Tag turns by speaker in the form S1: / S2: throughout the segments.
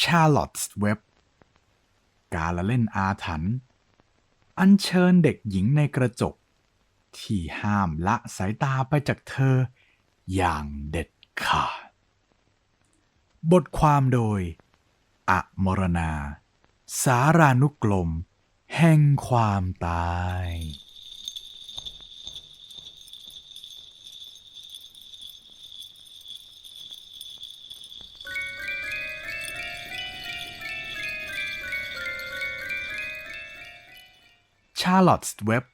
S1: Charlotte's Web การละเล่นอาถรรพ์อัญเชิญเด็กหญิงในกระจก ที่ห้ามละสายตาไปจากเธอ อย่างเด็ดขาด บทความโดยอมรณา สารานุกรมแห่งความตาย Charlotte's Web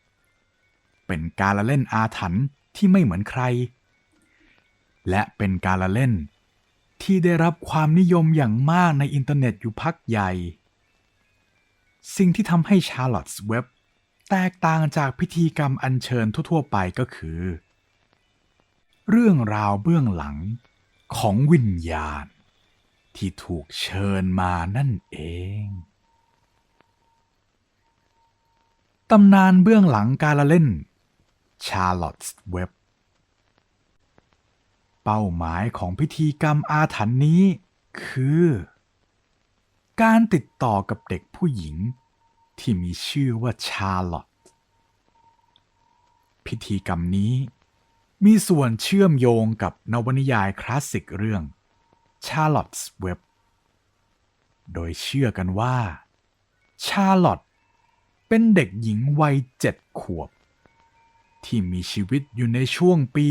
S1: เป็นการละเล่นอาถรรพ์ที่ไม่เหมือนใคร และเป็นการละเล่นที่ได้รับความนิยมอย่างมากในอินเทอร์เน็ตอยู่พักใหญ่ สิ่งที่ทำให้ Charlotte's Web แตกต่างจากพิธีกรรมอัญเชิญทั่ว ๆ ไปก็คือ เรื่องราวเบื้องหลังของวิญญาณ ที่ถูกเชิญมานั่นเอง ตำนานเบื้องหลังการละเล่น Charlotte's Web เป้าหมายของพิธีกรรมอาถรรพ์นี้ คือ การติดต่อกับเด็กผู้หญิง ที่มีชื่อว่าชาร์ลอตพิธีกรรมนี้ มีส่วนเชื่อมโยงกับนวนิยายคลาสสิกเรื่อง Charlotte's Web โดยเชื่อกันว่าชาร์ลอต เป็นเด็กหญิงวัยเจ็ดขวบ ที่มีชีวิตอยู่ในช่วงปี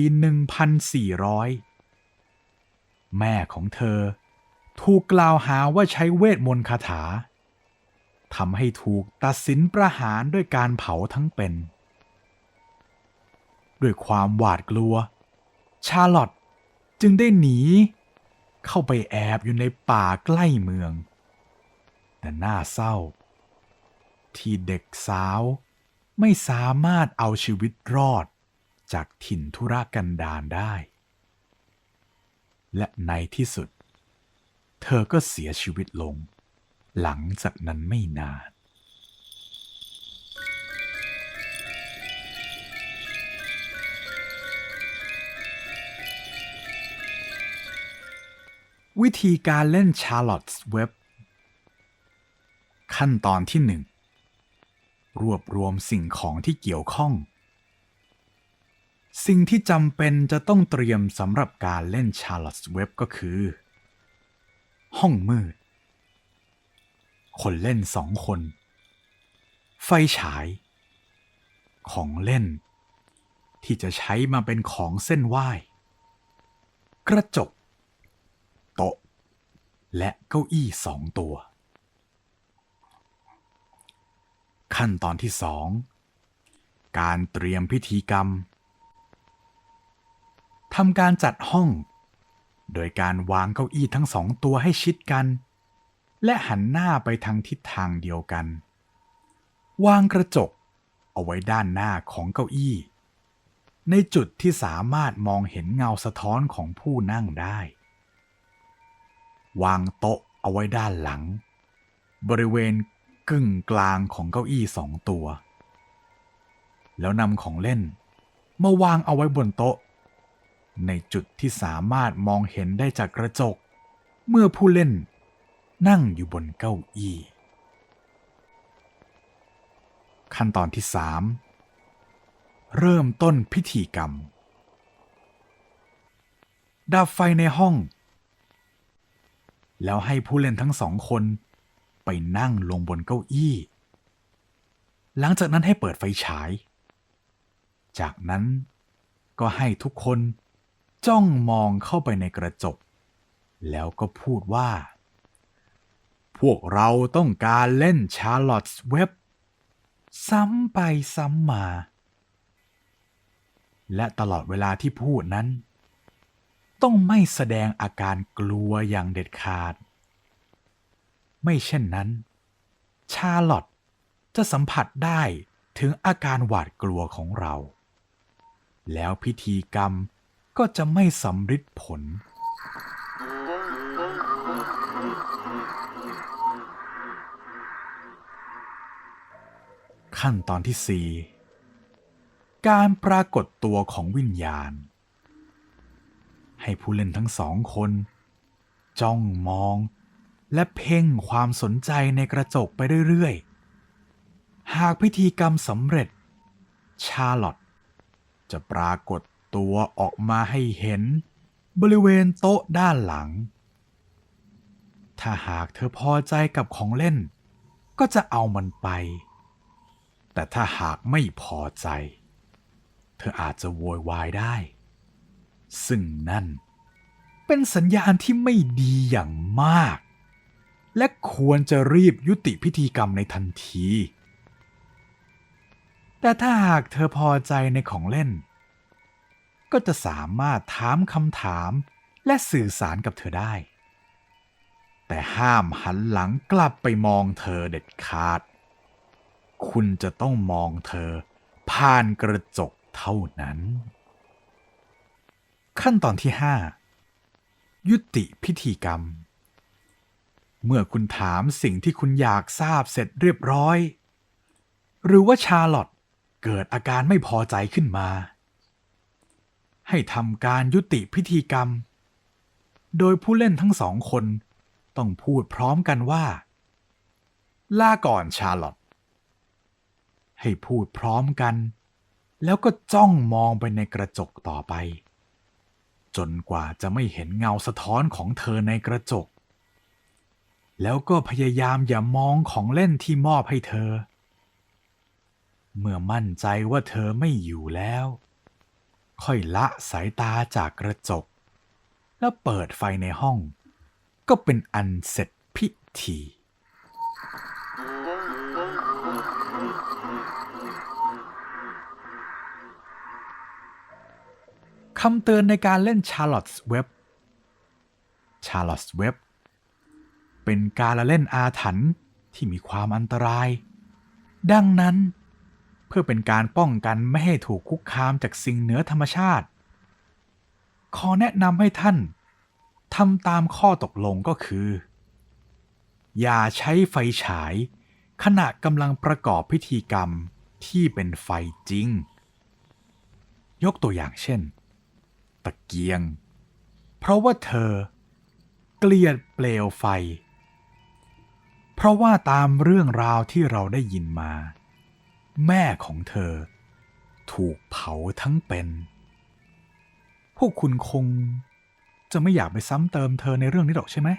S1: 1400 แม่ของเธอถูกกล่าวหาว่าใช้เวทมนต์คาถาทำให้ถูกตัดสินประหารด้วยการเผาทั้งเป็น ด้วยความหวาดกลัว ชาร์ลอตจึงได้หนี เข้าไปแอบอยู่ในป่าใกล้เมือง แต่น่าเศร้า ที่เด็กสาว ไม่สามารถเอาชีวิตรอดจากถิ่นธุรกันดารได้ และในที่สุด เธอก็เสียชีวิตลง หลังจากนั้นไม่นาน วิธีการเล่น Charlotte's Web ขั้นตอนที่หนึ่ง รวบรวมสิ่งของที่เกี่ยวข้อง สิ่งที่จำเป็นจะต้องเตรียมสำหรับการเล่น Charlotte's Web ก็คือ ห้องมืด คนเล่นสองคน ไฟฉาย ของเล่น ที่จะใช้มาเป็นของเส้นไหว้ กระจก โต๊ะ และเก้าอี้สองตัว ขั้นตอนที่สองการเตรียมพิธีกรรมทำการจัดห้อง โดยการวางเก้าอี้ทั้งสองตัวให้ชิดกัน และหันหน้าไปทางทิศทางเดียวกัน วางกระจกเอาไว้ด้านหน้าของเก้าอี้ ในจุดที่สามารถมองเห็นเงาสะท้อนของผู้นั่งได้ วางโต๊ะเอาไว้ด้านหลัง บริเวณ กึ่งกลางของเก้าอี้สองตัว แล้วนำของเล่นมาวางเอาไว้บนโต๊ะ ในจุดที่สามารถมองเห็นได้จากกระจก เมื่อผู้เล่นนั่งอยู่บนเก้าอี้ ขั้นตอนที่3เริ่มต้นพิธีกรรม ดับไฟในห้อง แล้วให้ผู้เล่นทั้งสองคน ไปนั่งลงบนเก้าอี้ หลังจากนั้นให้เปิดไฟฉาย จากนั้นก็ให้ทุกคนจ้องมองเข้าไปในกระจก แล้วก็พูดว่า พวกเราต้องการเล่น Charlotte's Web ซ้ำไปซ้ำมา และตลอดเวลาที่พูดนั้น ต้องไม่แสดงอาการกลัวอย่างเด็ดขาด ไม่เช่นนั้น ชาร์ลอตจะสัมผัสได้ถึงอาการหวาดกลัวของเรา แล้วพิธีกรรมก็จะไม่สำฤทธิ์ผล ขั้นตอนที่4การปรากฏตัวของวิญญาณ ให้ผู้เล่นทั้งสองคน จ้องมอง และเพ่งความสนใจในกระจกไปเรื่อยๆ หากพิธีกรรมสำเร็จ ชาร์ลอตจะปรากฏตัวออกมาให้เห็น บริเวณโต๊ะด้านหลัง ถ้าหากเธอพอใจกับของเล่น ก็จะเอามันไป แต่ถ้าหากไม่พอใจ เธออาจจะโวยวายได้ ซึ่งนั่นเป็นสัญญาณที่ไม่ดีอย่างมาก และควรจะรีบยุติพิธีกรรมในทันที แต่ถ้าหากเธอพอใจในของเล่น ก็จะสามารถถามคำถามและสื่อสารกับเธอได้ แต่ห้ามหันหลังกลับไปมองเธอเด็ดขาด คุณจะต้องมองเธอ ผ่านกระจกเท่านั้น ขั้นตอนที่ 5 ยุติพิธีกรรม เมื่อคุณถามสิ่งที่คุณอยากทราบเสร็จเรียบร้อย หรือว่าชาร์ลอตเกิดอาการไม่พอใจขึ้นมา ให้ทำการยุติพิธีกรรม โดยผู้เล่นทั้งสองคนต้องพูดพร้อมกันว่า ลาก่อนชาร์ลอตให้พูดพร้อมกัน แล้วก็จ้องมองไปในกระจกต่อไป จนกว่าจะไม่เห็นเงาสะท้อนของเธอในกระจก แล้วก็พยายามอย่ามองของเล่นที่มอบให้เธอ เมื่อมั่นใจว่าเธอไม่อยู่แล้ว ค่อยละสายตาจากกระจก แล้วเปิดไฟในห้อง ก็เป็นอันเสร็จพิธีคำเตือนในการเล่น Charlotte's Web Charlotte's Web เป็นการละเล่นอาถรรพ์ที่มีความอันตราย ดังนั้น เพื่อเป็นการป้องกันไม่ให้ถูกคุกคามจากสิ่งเหนือธรรมชาติ ขอแนะนำให้ท่านทำตามข้อตกลงก็คือ อย่าใช้ไฟฉาย ขณะกำลังประกอบพิธีกรรมที่เป็นไฟจริง ยกตัวอย่างเช่น ตะเกียง เพราะว่าเธอ เกลียดเปลวไฟ เพราะว่าตามเรื่องราวที่เราได้ยินมา แม่ของเธอ ถูกเผาทั้งเป็น พวกคุณคงจะไม่อยากไปซ้ำเติมเธอในเรื่องนี้หรอกใช่ไหม